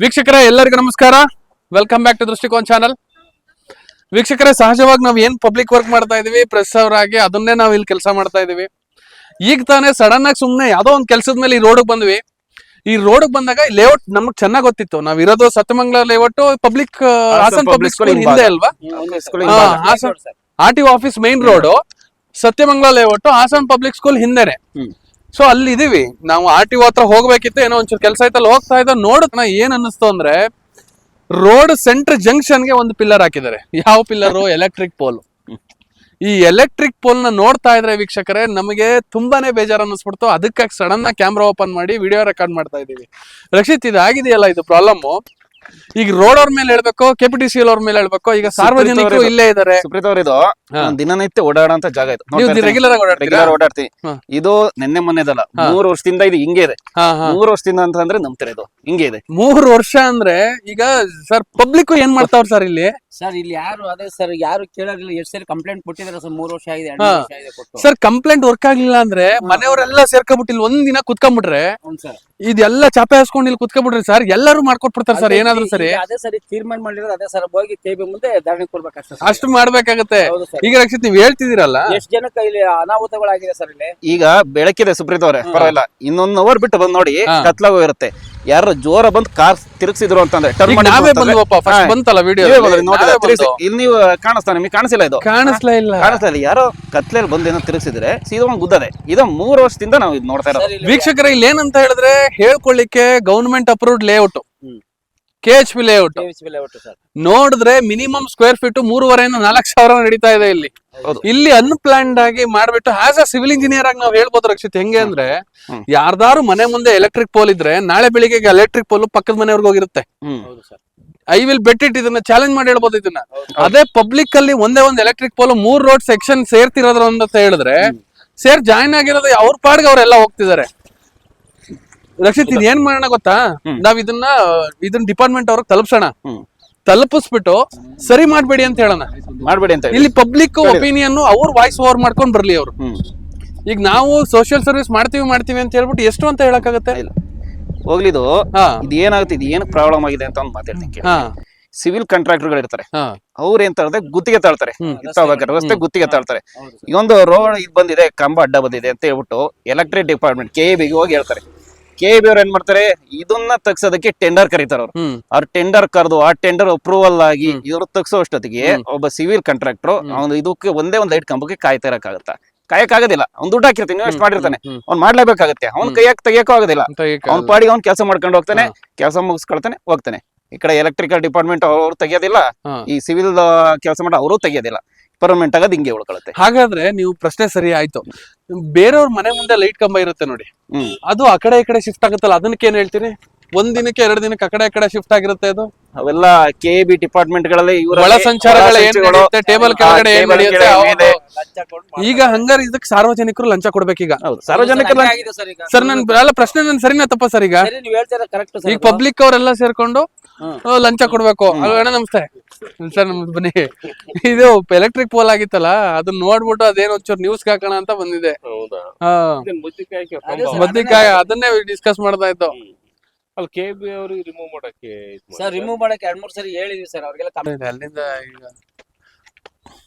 ವೀಕ್ಷಕರೇ ಎಲ್ಲರಿಗೂ ನಮಸ್ಕಾರ. Welcome back to Drishtikon channel ವೀಕ್ಷಕರೇ ಸಹಜವಾಗಿ ನಾವು ಏನ್ ಪಬ್ಲಿಕ್ ವರ್ಕ್ ಮಾಡ್ತಾ ಇದೀವಿ ಪ್ರೆಸ್ ಅವರಾಗಿ ಅದನ್ನೇ ನಾವು ಇಲ್ಲಿ ಕೆಲಸ ಮಾಡ್ತಾ ಇದೀವಿ. ಈಗ ತಾನೇ ಸಡನ್ ಆಗಿ ಸುಮ್ನೆ ಯಾವ್ದೋ ಒಂದ್ ಕೆಲಸದ ಮೇಲೆ ಈ ರೋಡ್ ಬಂದ್ವಿ. ಈ ರೋಡ್ ಬಂದಾಗ ಲೇಔಟ್ ನಮ್ಗೆ ಚೆನ್ನಾಗ್ ಗೊತ್ತಿತ್ತು. ನಾವ್ ಇರೋದು Sathyamangala layout public Hassan public school ಹಿಂದೆ ಅಲ್ವಾ? R T office main road Sathyamangala layout Hassan public school ಹಿಂದೆನೆ. ಸೊ ಅಲ್ಲಿ ಇದೀವಿ ನಾವು ಆರ್ ಟಿ ಹತ್ರ ಹೋಗ್ಬೇಕಿತ್ತು. ಏನೋ ಒಂಚೂರು ಕೆಲಸ ಆಯ್ತಲ್ಲಿ, ಹೋಗ್ತಾ ಇದ್ದ. ನೋಡ ಏನ್ ಅನ್ನಿಸ್ತು ಅಂದ್ರೆ ರೋಡ್ ಸೆಂಟರ್ ಜಂಕ್ಷನ್ಗೆ ಒಂದು ಪಿಲ್ಲರ್ ಹಾಕಿದ್ದಾರೆ. ಯಾವ ಪಿಲ್ಲರ್ ಎಲೆಕ್ಟ್ರಿಕ್ ಪೋಲ್ ಈ ಎಲೆಕ್ಟ್ರಿಕ್ ಪೋಲ್ನ ನೋಡ್ತಾ ಇದ್ರೆ ವೀಕ್ಷಕರೇ, ನಮಗೆ ತುಂಬಾನೇ ಬೇಜಾರು ಅನ್ನಿಸ್ಬಿಡ್ತು. ಅದಕ್ಕಾಗಿ ಸಡನ್ ಕ್ಯಾಮ್ರಾ ಓಪನ್ ಮಾಡಿ ವಿಡಿಯೋ ರೆಕಾರ್ಡ್ ಮಾಡ್ತಾ ಇದೀವಿ ರಕ್ಷಿತ್ ಇದು ಆಗಿದೆಯಲ್ಲ ಇದು ಪ್ರಾಬ್ಲಮ್ ಈಗ ರೋಡ್ ಅವ್ರ ಮೇಲೆ ಹೇಳ್ಬೇಕು ಕೆ ಪಿ ಟಿ ಸಿ ಅವ್ರ ಮೇಲೆ ಹೇಳ್ಬೇಕು ಈಗ ಸಾರ್ವಜನಿಕರು ಇಲ್ಲೇ ಇದಾರೆ. ಸುಪ್ರೀತ್ ಅವ್ರ ಇದು ದಿನನಿತ್ಯ ಓಡಾಡೋಂತ ಜಾಗ ಇದು. ರೆಗ್ಯುಲರ್ ರೆಗ್ಯುಲರ್ ಓಡಾಡ್ತೀನಿ. ಇದು ನಿನ್ನೆ ಮೊನ್ನೆದಲ್ಲ. ಮೂರು ವರ್ಷದಿಂದ ಇದು ಹಿಂಗೆ ಇದೆ. ಮೂರು ವರ್ಷದಿಂದ ಅಂತಂದ್ರೆ ನಂಬ್ತಾರೆ ಇದು. ಹಿಂಗೆ ಇದೆ. ಮೂರು ವರ್ಷ ಅಂದ್ರೆ ಈಗ ಸರ್ ಪಬ್ಲಿಕ್ ಏನ್ ಮಾಡ್ತಾವ್ರ ಸರ್ ಇಲ್ಲಿ? ಸರ್ ಇಲ್ಲಿ ಯಾರು ಅದೇ ಸರ್ ಯಾರು ಕೇಳೋದಿಲ್ಲ. ಎಷ್ಟು ಸರಿ ಕಂಪ್ಲೇಂಟ್ ಕೊಟ್ಟಿದ್ದಾರೆ ಸರ್ ಮೂರು ವರ್ಷ ಆಗಿದೆ ಎರಡು ಹಾ. ವರ್ಷ ಆಗಿದೆ ಕೊಟ್ಟು. ಸರ್ ಕಂಪ್ಲೇಂಟ್ ವರ್ಕ್ ಆಗ್ಲಿಲ್ಲ ಅಂದ್ರೆ ಮನೆಯವರೆಲ್ಲ ಸೇರ್ಕೊಂಡ್ಬಿಟ್ಟು ಇಲ್ಲಿ ಒಂದ್ ದಿನ ಕುತ್ಕೊಂಡ್ಬಿಟ್ರೆ ಹ್ಞೂ ಸರ್. ಇದೆಲ್ಲ ಚಾಪೆ ಹಾಸ್ಕೊಂಡು ಇಲ್ಲಿ ಕುತ್ಕೊಂಡ್ಬಿಟ್ರಿ ಸರ್ ಎಲ್ಲರೂ ಮಾಡ್ಕೊಟ್ಬಿಡ್ತಾರೆ ಸರ್ ಏನಾದ್ರು ಸರಿ ಈಗ ಅದೇ ಸರಿ ತೀರ್ಮಾನ ಮಾಡಿರೋದು ಅದೇ ಸರ್ ಹೋಗಿ ಕೆಬಿ ಮುಂದೆ ಧರಣಿ ಕೊಡ್ಬೇಕಷ್ಟೇ ಸರ್. ಅಷ್ಟು ಮಾಡ್ಬೇಕಾಗತ್ತೆ. ಹೌದು ಸರ್. ಈಗ ರಕ್ಷಿತ್ ನೀವ್ ಹೇಳ್ತಿದ್ದೀರಲ್ಲ? ಎಷ್ಟು ಜನಕ್ಕೆ ಇಲ್ಲಿ ಅನಾಹುತಗಳಾಗಿದೆ ಸರ್ ಇಲ್ಲಿ? ಈಗ ಬೆಳಕಿದೆ ಸುಪ್ರೀತ್ ಅವ್ರೆ ಪರವಾಗಿಲ್ಲ. ಇನ್ನೊಂದ್ ಅವರ್ ಬಿಟ್ಟು ಬಂದ್ ನೋಡಿ ಹಾ. ಕತ್ಲಾಗೋ ಇರುತ್ತೆ ಯಾರು ಜೋರ ಬಂದ್ ಕಾರ್ ತಿರುಗಿಸಿದ್ರು ಅಂತಂದ್ರೆ ಟರ್ನ್ ಈಗ ಮಾಡಿದ್ರು ನಾವೇ ಬಂದ್ವಪ್ಪ ಫಸ್ಟ್ ಬಂತಲ್ಲ ವಿಡಿಯೋ. ಇಲ್ಲಿ ನೀವು ಕಾಣಿಸ್ತಾ ನಿಮಗೆ ಕಾಣಿಸಿಲ್ಲ ಇದು? ಕಾಣಿಸ್ಲೇ ಇಲ್ಲ. ಕಾಣಿಸ್ತಾ ಇಲ್ಲ. ಯಾರೋ ಕತ್ಲೆಯಲ್ಲಿ ಬಂದು ಏನೋ ತಿರುಗಿಸಿದ್ರೆ ಸೀದಾ ಒಂದ್ ಗುದ್ದದೆ. ಇದು ಮೂರು ವರ್ಷದಿಂದ ನಾವು ಇದು ನೋಡ್ತಾ ಇರೋದು. ವೀಕ್ಷಕರ ಇಲ್ಲಿ ಏನಂತ ಹೇಳಿದ್ರೆ ಹೇಳ್ಕೊಳ್ಳಿಕ್ಕೆ government approved layout. K H P layout ನೋಡಿದ್ರೆ ಮಿನಿಮಮ್ ಸ್ಕ್ವೇರ್ ಫೀಟ್ ಮೂರುವರೆಯಿಂದ ನಾಲ್ಕು ಸಾವಿರ ನಡೀತಾ ಇದೆ ಇಲ್ಲಿ. ಇಲ್ಲಿ ಅನ್ಪ್ಲಾನ್ಡ್ ಆಗಿ ಮಾಡ್ಬಿಟ್ಟು ಆಸ್ ಅ ಸಿವಿಲ್ ಇಂಜಿನಿಯರ್ ಆಗಿ ನಾವು ಹೇಳ್ಬೋದು ರಕ್ಷಿತ್ ಹೆಂಗೆ ಅಂದ್ರೆ. ಯಾರ್ದಾರು ಮನೆ ಮುಂದೆ ಎಲೆಕ್ಟ್ರಿಕ್ ಪೋಲ್ ಇದ್ರೆ ನಾಳೆ ಬೆಳಿಗ್ಗೆ ಎಲೆಕ್ಟ್ರಿಕ್ ಪೋಲ್ ಪಕ್ಕದ ಮನೆಯವ್ರಿಗೆ ಹೋಗಿರುತ್ತೆ. ಹೌದು sir I will bet it ಇದನ್ನ ಚಾಲೆಂಜ್ ಮಾಡಿ ಹೇಳ್ಬೋದು ಇದನ್ನ. ಅದೇ ಪಬ್ಲಿಕ್ ಅಲ್ಲಿ ಒಂದೇ ಒಂದು ಎಲೆಕ್ಟ್ರಿಕ್ ಪೋಲ್ ಮೂರ್ ರೋಡ್ ಸೆಕ್ಷನ್ ಸೇರ್ತಿರೋದ್ರ ಅಂತ ಹೇಳಿದ್ರೆ ಸೇರ್ ಜಾಯಿನ್ ಆಗಿರೋದು ಅವ್ರ ಪಾಡ್ಗೆ ಅವರೆಲ್ಲ ಹೋಗ್ತಿದ್ದಾರೆ. ರಕ್ಷಿತ್ ಇದು ಏನ್ ಮಾಡೋಣ ಗೊತ್ತಾ. ನಾವ್ ಇದನ್ನ ಇದನ್ ಡಿಪಾರ್ಟ್ಮೆಂಟ್ ಅವ್ರಿಗೆ ತಲುಪ್ಸೋಣ. ತಲುಪಿಸ್ಬಿಟ್ಟು ಸರಿ ಮಾಡ್ಬೇಡಿ ಅಂತ ಹೇಳೋಣ. ಮಾಡ್ಬೇಡಿ ಅಂತ ಇಲ್ಲಿ ಪಬ್ಲಿಕ್ ಒಪಿನಿಯನ್ ಅವ್ರ ವಾಯ್ಸ್ ಓವರ್ ಮಾಡ್ಕೊಂಡ್ ಬರ್ಲಿ ಅವ್ರು. ಈಗ ನಾವು ಸೋಷಿಯಲ್ ಸರ್ವಿಸ್ ಮಾಡ್ತೀವಿ ಮಾಡ್ತೀವಿ ಅಂತ ಹೇಳ್ಬಿಟ್ಟು ಎಷ್ಟು ಅಂತ ಹೇಳಕ್ಕಾಗತ್ತೆ? ಇಲ್ಲ. ಹೋಗ್ಲಿದು ಇದು. ಏನಾಗುತ್ತೆ ಇದು ಏನಕ್ಕೆ ಪ್ರಾಬ್ಲಮ್ ಆಗಿದೆ ಅಂತ ಒಂದು ಮಾತಾಡ್ತೀನಿ ಸಿವಿಲ್ ಕಾಂಟ್ರಾಕ್ಟರ್ಗಳು ಇರ್ತಾರೆ. ಅವ್ರ ಏನ್ ತಾಳ್ತಾರೆ ಗುತ್ತಿಗೆ ತಾಳ್ತಾರೆ ರಸ್ತೆ ಗುತ್ತಿಗೆ ತಾಳ್ತಾರೆ ಈ ಒಂದು ರೋಡ್ ಇದು ಬಂದಿದೆ ಕಂಬ ಅಡ್ಡ ಬಂದಿದೆ ಅಂತ ಹೇಳ್ಬಿಟ್ಟು ಎಲೆಕ್ಟ್ರಿಕ್ ಡಿಪಾರ್ಟ್ಮೆಂಟ್ ಕೆ ಬಿಗೆ ಹೋಗಿ ಹೇಳ್ತಾರೆ. ಕೆ ಬಿ ಅವ್ರು ಏನ್ ಮಾಡ್ತಾರೆ? ಇದನ್ನ ತಗ್ಸೋದಕ್ಕೆ ಟೆಂಡರ್ ಕರೀತಾರ ಅವ್ರು. ಅವ್ರ ಟೆಂಡರ್ ಕರೆದು ಆ ಟೆಂಡರ್ ಅಪ್ರೂವಲ್ ಆಗಿ ಇವ್ರು ತಗ್ಸೋ ಅಷ್ಟೊತ್ತಿಗೆ ಒಬ್ಬ ಸಿವಿಲ್ ಕಾಂಟ್ರಾಕ್ಟರ್ ಅವ್ನು ಇದಕ್ಕೆ ಒಂದೇ ಒಂದ್ ಲೈಟ್ ಕಂಬಕ್ಕೆ ಕಾಯ್ತಾ ಇರಕ್ಕಾಗತ್ತಾ ಕಾಯಕ್ಕಾಗೋದಿಲ್ಲ. ಅವ್ನು ದುಡ್ಡು ಹಾಕಿರ್ತೀನಿ ಇನ್ವೆಸ್ಟ್ ಮಾಡಿರ್ತಾನೆ. ಅವ್ನ್ ಮಾಡ್ಲೇಬೇಕಾಗತ್ತೆ. ಅವ್ನ್ ಕೈಯಾಗ ತೆಗಿಯಕ್ಕೂ ಆಗೋದಿಲ್ಲ. ಅವ್ನ ಪಾಡಿಗೆ ಅವ್ನ್ ಕೆಲಸ ಮಾಡ್ಕೊಂಡು ಹೋಗ್ತಾನೆ ಕೆಲಸ ಮುಗಿಸ್ಕೊಳ್ತಾನೆ ಹೋಗ್ತಾನೆ. ಈ ಕಡೆ ಎಲೆಕ್ಟ್ರಿಕಲ್ ಡಿಪಾರ್ಟ್ಮೆಂಟ್ ಅವ್ರು ತೆಗಿಯೋದಿಲ್ಲ. ಈ ಸಿವಿಲ್ ಕೆಲಸ ಮಾಡೋ ಅವರು ತೆಗಿಯೋದಿಲ್ಲ. ಪರ್ಮನೆಂಟ್ ಆಗೋದು ಹಿಂಗೆ ಉಳ್ಕೊಳುತ್ತೆ. ಹಾಗಾದ್ರೆ ನೀವು ಪ್ರಶ್ನೆ ಸರಿ ಆಯ್ತು. ಬೇರೆಯವ್ರ ಮನೆ ಮುಂದೆ ಲೈಟ್ ಕಂಬ ಇರುತ್ತೆ ನೋಡಿ. ಹ್ಮ್. ಅದು ಆ ಕಡೆ ಈ ಕಡೆ ಶಿಫ್ಟ್ ಆಗುತ್ತಲ್ಲ ಅದನ್ನಕ್ಕೆ ಏನ್ ಹೇಳ್ತೀರಿ? ಒಂದ್ ದಿನಕ್ಕೆ ಎರಡು ದಿನಕ್ಕೆ ಆ ಕಡೆ ಈ ಕಡೆ ಶಿಫ್ಟ್ ಆಗಿರುತ್ತೆ ಅದು? ಅವೆಲ್ಲ ಕೆ ಬಿ ಡಿಪಾರ್ಟ್ಮೆಂಟ್ಗಳಲ್ಲಿ ಇವರ ಒಳ ಸಂಚಾರಗಳು ಏನ್ ನಡೆಯುತ್ತೆ, ಟೇಬಲ್ ಕೆಳಗಡೆ ಏನ್ ನಡೆಯುತ್ತೆ. ಈಗ ಹಂಗಾರ ಇದಕ್ಕೆ ಸಾರ್ವಜನಿಕರು ಲಂಚ ಕೊಡ್ಬೇಕೀಗ. ಈಗ ಸಾರ್ವಜನಿಕ ಹಂಗೆ ಆಗಿದೆ ಸರ್ ಈಗ ಸರ್ ನನ್ ಅಲ್ಲ ಪ್ರಶ್ನೆ ನನ್ ಸರಿನಾ ತಪ್ಪ ಸರ್ ಈಗ? ಸರಿ ನೀವು ಹೇಳ್ತೀರಾ ಕರೆಕ್ಟ್ ಸರ್ ಈಗ ಪಬ್ಲಿಕ್ ಅವರೆಲ್ಲ ಸೇರ್ಕೊಂಡು ಲಂಚ ಕೊಡ್ಬೇಕು. ಅಣ್ಣ ನಮಸ್ತೆ. ಸರ್ ನಮ್ದು ಬನ್ನಿ. ಇದು ಎಲೆಕ್ಟ್ರಿಕ್ ಪೋಲ್ ಆಗಿತ್ತಲ್ಲ ಅದನ್ನ ನೋಡ್ಬಿಟ್ಟು ಅದೇನೋ ಒಂಚೂರು ನ್ಯೂಸ್ ಹಾಕೋಣ ಅಂತ ಬಂದಿದೆ. ಹೌದಾ? ಹಾ. ಬದ್ನಿಕಾಯಿ ಅದನ್ನೇ ಡಿಸ್ಕಸ್ ಮಾಡ್ತಾ ಇತ್ತು ಹ್ಮ್. ಅಲ್ಲಿ ಕೆ ಬಿ ಅವ್ರಿಗೆ ರಿಮೂವ್ ಮಾಡಕ್ಕೆ ಇದ್ ಸರ್ ರಿಮೂವ್ ಮಾಡಕ್ಕೆ ಎರಡ್ ಮೂರ್ ಸರಿ ಹೇಳಿದೀವಿ ಸರ್ ಅವ್ರಿಗೆಲ್ಲ ಅಲ್ಲಿಂದ ಈಗ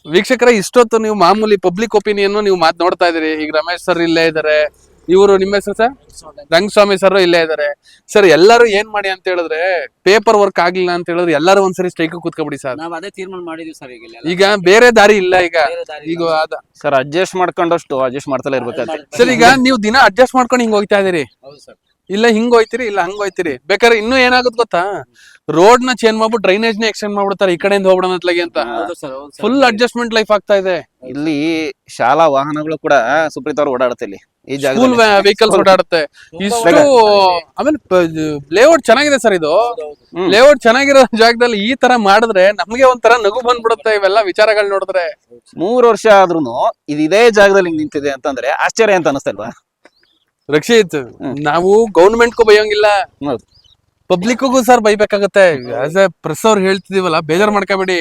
ವೀಕ್ಷಕರ ಇಷ್ಟೊತ್ತು ನೀವು ಮಾಮೂಲಿ ಪಬ್ಲಿಕ್ ಒಪಿನಿಯನ್ ನೀವು ಮಾತ್ ನೋಡ್ತಾ ಇದೀರಿ ಈಗ ರಮೇಶ್ ಸರ್ ಇಲ್ಲೇ ಇದಾರೆ. ಇವರು ನಿಮ್ಮ ಹೆಸರು ಸರ್? ರಂಗಸ್ವಾಮಿ. ಸರ್ ಇಲ್ಲೇ ಇದಾರೆ. ಸರ್ ಎಲ್ಲರೂ ಏನ್ ಮಾಡಿ ಅಂತ ಹೇಳಿದ್ರೆ ಪೇಪರ್ ವರ್ಕ್ ಆಗ್ಲಿಲ್ಲ ಅಂತ ಹೇಳಿದ್ರೆ ಎಲ್ಲರೂ ಒಂದ್ಸರಿ ಸ್ಟ್ರೈಕ್ ಕೂತ್ಕೊಬಿಡಿ ಸರ್. ನಾವ್ ಅದೇ ತೀರ್ಮಾನ ಮಾಡಿದೀವಿ ಸರ್ ಈಗ ಬೇರೆ ದಾರಿ ಇಲ್ಲ ಈಗ. ಈಗ ಅದ. ಸರ್ ಅಡ್ಜಸ್ಟ್ ಮಾಡ್ಕೊಂಡಷ್ಟು ಅಡ್ಜಸ್ಟ್ ಮಾಡ್ತಲೇ ಇರ್ಬೇಕಂತ ಸರ್ ಈಗ ನೀವು ದಿನ ಅಡ್ಜಸ್ಟ್ ಮಾಡ್ಕೊಂಡು ಹಿಂಗ್ ಹೋಗ್ತಾ ಇದೀರಿ ಹೌದು ಸರ್. ಇಲ್ಲ ಹಿಂಗ್ ಹೋಯ್ತಿರಿ ಇಲ್ಲ ಹಂಗ್ ಹೋಯ್ತಿರಿ. ಬೇಕಾದ್ರೆ ಇನ್ನೂ ಏನಾಗುತ್ತೆ ಗೊತ್ತಾ? ರೋಡ್ನ ಚೇಂಜ್ ಮಾಡ್ಬಿಟ್ಟು ಡ್ರೈನೇಜ್ನ ಎಕ್ಸ್ಟೆಂಡ್ ಮಾಡ್ಬಿಡ್ತಾರೆ ಈ ಕಡೆಯಿಂದ ಹೋಗ್ಬಿಡೋಣ ಅಂತ. ಹೌದು ಸರ್ ಫುಲ್ ಅಡ್ಜಸ್ಟ್ಮೆಂಟ್ ಲೈಫ್ ಆಗ್ತಾ ಇದೆ. ಇಲ್ಲಿ ಶಾಲಾ ವಾಹನಗಳು ಕೂಡ ಸುಪ್ರೀತ್ ಅವ್ರು ಓಡಾಡುತ್ತೆ ಇಲ್ಲಿ. ಈ ಸ್ಕೂಲ್ ವೆಹಿಕಲ್ ವೆಹಿಕಲ್ಸ್ ಓಡಾಡುತ್ತೆ. ಇಷ್ಟು ಆಮೇಲೆ ಲೇಔಟ್ ಚೆನ್ನಾಗಿದೆ ಸರ್ ಇದು. ಲೇಔಟ್ ಚೆನ್ನಾಗಿರೋ ಜಾಗದಲ್ಲಿ ಈ ತರ ಮಾಡಿದ್ರೆ ನಮ್ಗೆ ಒಂಥರ ನಗು ಬಂದ್ಬಿಡುತ್ತೆ ಇವೆಲ್ಲ ವಿಚಾರಗಳು ನೋಡಿದ್ರೆ. ಮೂರು ವರ್ಷ ಆದ್ರೂ ಇದು ಇದೇ ಜಾಗದಲ್ಲಿ ಹಿಂಗ್ ನಿಂತಿದೆ ಅಂತಂದ್ರೆ ಆಶ್ಚರ್ಯ ಅಂತ ಅನಿಸ್ತಲ್ವಾ ರಕ್ಷಿತ್. ನಾವು ಗೌರ್ಮೆಂಟ್ಗೂ ಬೈಯೋಂಗಿಲ್ಲ ಪಬ್ಲಿಕ್ ಪಬ್ಲಿಕ್ಗೂ ಸರ್ ಬೈಬೇಕಾಗತ್ತೆ. ಆಸ್ ಎ ಪ್ರೆಸ್ ಅವ್ರು ಹೇಳ್ತಿದೀವಲ್ಲ ಬೇಜಾರ್ ಮಾಡ್ಕೋಬೇಡಿ.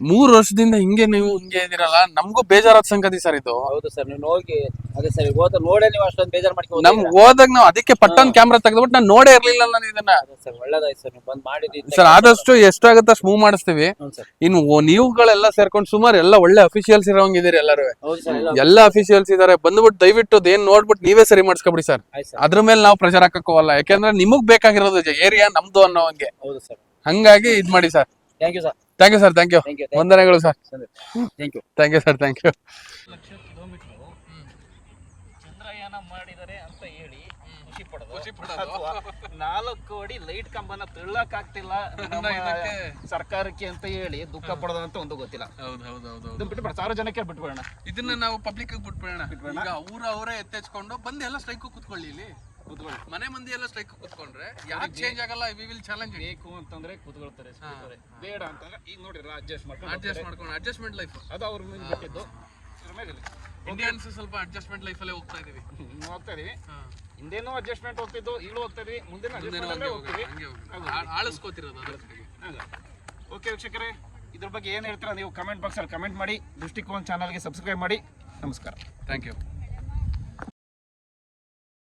ಮೂರ್ ವರ್ಷದಿಂದ ಹಿಂಗೆ ನೀವು ಹಿಂಗೆ ಇದಿರಲ್ಲ ನಮಗೂ ಬೇಜಾರಾದ ಸಂಗತಿ ಸರ್ ಇದು. ಹೌದು ಸರ್ ನೀವು ಹೋಗಿ ಅದೇ ಸರ್ ಹೋದ ನೋಡೇ ನೀವು ಅಷ್ಟೊಂದು ಬೇಜಾರು ಮಾಡ್ಕೊಂಡು ನಮ್ ಹೋದಾಗ ನಾವು ಅದಕ್ಕೆ ಪಟ್ಟನ್ ಕ್ಯಾಮ್ರಾ ತೆಗೆದ್ಬಿಟ್ಟು ನಾನು ನೋಡೇ ಇರ್ಲಿಲ್ಲ ನಾನು ಇದನ್ನ. ಸರ್ ಒಳ್ಳೇದಾಯ್ತು ಸರ್ ನೀವು ಬಂದ್ ಮಾಡಿದ್ದು ಸರ್ ಆದಷ್ಟು ಎಷ್ಟಾಗುತ್ತೆ ಅಷ್ಟು ಮೂವ್ ಮಾಡಿಸ್ತೀವಿ. ಹ್ಞೂ ಸರ್. ಇನ್ನು ಓ- ನೀವುಗಳೆಲ್ಲ ಸೇರ್ಕೊಂಡು ಸುಮಾರು ಎಲ್ಲ ಒಳ್ಳೆ ಅಫಿಷಿಯಲ್ಸ್ ಇರೋಂಗಿದ್ದೀರಿ ಎಲ್ಲರೂ. ಹೌದು ಸರ್ ಎಲ್ಲ ಎಲ್ಲ ಅಫಿಷಿಯಲ್ಸ್ ಇದಾರೆ ಬಂದ್ಬಿಟ್ಟು ದಯವಿಟ್ಟು ಏನ್ ನೋಡ್ಬಿಟ್ಟು ನೀವೇ ಸರಿ ಮಾಡಿಸ್ಕೊಬಿಡಿ ಸರ್. ಆಯ್ತು ಸರ್. ಅದ್ರ ಮೇಲೆ ನಾವು ಪ್ರೆಷರ್ ಹಾಕಕ್ ಹೋಗಲ್ಲ ಯಾಕೆಂದ್ರೆ ನಿಮಗ್ ಬೇಕಾಗಿರೋದು ಏರಿಯಾ ನಮ್ದು ಅನ್ನೋ ಹಂಗೆ. ಹೌದು ಸರ್. ಹಂಗಾಗಿ ಇದ್ ಮಾಡಿ sir. Thank you sir. Thank you sir thank you ವಂದನೆಗಳು sir thank you thank you sir thank you lakh kilometre Chandrayaan ಮಾಡಿದರೆ ಅಂತ ಹೇಳಿ ಖುಷಿ ಪಡೋದು. ಅಥವಾ ನಾಲ್ಕು ಕೋಡಿ ಲೈಟ್ ಕಂಬನ ತಳ್ಳಕ್ ಆಗ್ತಿಲ್ಲ ನಮ್ಮ ಸರ್ಕಾರಕ್ಕೆ ಅಂತ ಹೇಳಿ ದುಃಖ ಪಡೋದು ಅಂತ ಒಂದು ಗೊತ್ತಿಲ್ಲ. ಹೌದು ಹೌದು ಹೌದು ಇದನ್ನ ಬಿಟ್ಬಿಡ ಸಾರ್ವಜನಿಕರಿಗೆ ಬಿಟ್ಬಿಡೋಣ. ಇದನ್ನ ನಾವು ಪಬ್ಲಿಕ್ ಬಿಟ್ಬಿಡೋಣ. ಈಗ ಊರ ಅವರೇ ಎತ್ತೆಚ್ಕೊಂಡು ಬಂದು ಎಲ್ಲ ಸ್ಟ್ರೈಕ್ ಕೂತ್ಕೊಳ್ಳಿ ಇಲ್ಲಿ. ಮನೆ ಮಂದಿ ಎಲ್ಲ ಸ್ಟ್ರೈಕ್ ಕೂತ್ಕೊಂಡ್ರೆ ಯಾಕೆ ಚೇಂಜ್ ಆಗಲ್ಲ ವಿ ವಿಲ್ ಚಾಲೆಂಜ್ ಬೇಕು ಅಂತಂದ್ರೆ ಕೂತ್ಕೊಳ್ತಾರೆ. ಬೇಡ ಅಂತಂದ್ರೆ ಈಗ ನೋಡಿ ಅಡ್ಜಸ್ಟ್ ಮಾಡ್ಕೊಂಡು ಅಡ್ಜಸ್ಟ್ ಮಾಡ್ಕೊಂಡು ಅಡ್ಜಸ್ಟ್ಮೆಂಟ್ ಲೈಫ್ ಅದು ಅವ್ರ ಮೇಲೆ ಬಿಟ್ಟಿದ್ದು. ಇಂಡಿಯನ್ಸ್ ಸ್ವಲ್ಪ ಅಡ್ಜಸ್ಟ್ಮೆಂಟ್ ಲೈಫ್ ಅಲ್ಲೇ ಹೋಗ್ತಾ ಇದೀವಿ. ಹೋಗ್ತಾ ಇದೀವಿ. ಹಿಂದೇನೋ ಅಡ್ಜಸ್ಟ್ಮೆಂಟ್ ಹೋಗ್ತಿದ್ದು ಈಗಲೂ ಹೋಗ್ತಾ ಇದೀವಿ. ಮುಂದೆ ಹೋಗ್ತೀವಿ ಹೋಗ್ತೀವಿ. ಹಂಗೆ ಆಳಿಸ್ಕೋತಿರೋದು ಓಕೆ ವೀಕ್ಷಕರೇ ಇದ್ರ ಬಗ್ಗೆ ಏನು ಹೇಳ್ತೀರಾ ನೀವು ಕಮೆಂಟ್ ಬಾಕ್ಸಲ್ಲಿ ಕಮೆಂಟ್ ಮಾಡಿ ದೃಷ್ಟಿಕೋನ್ ಚಾನಲ್ಗೆ ಸಬ್ಸ್ಕ್ರೈಬ್ ಮಾಡಿ. ನಮಸ್ಕಾರ. Thank you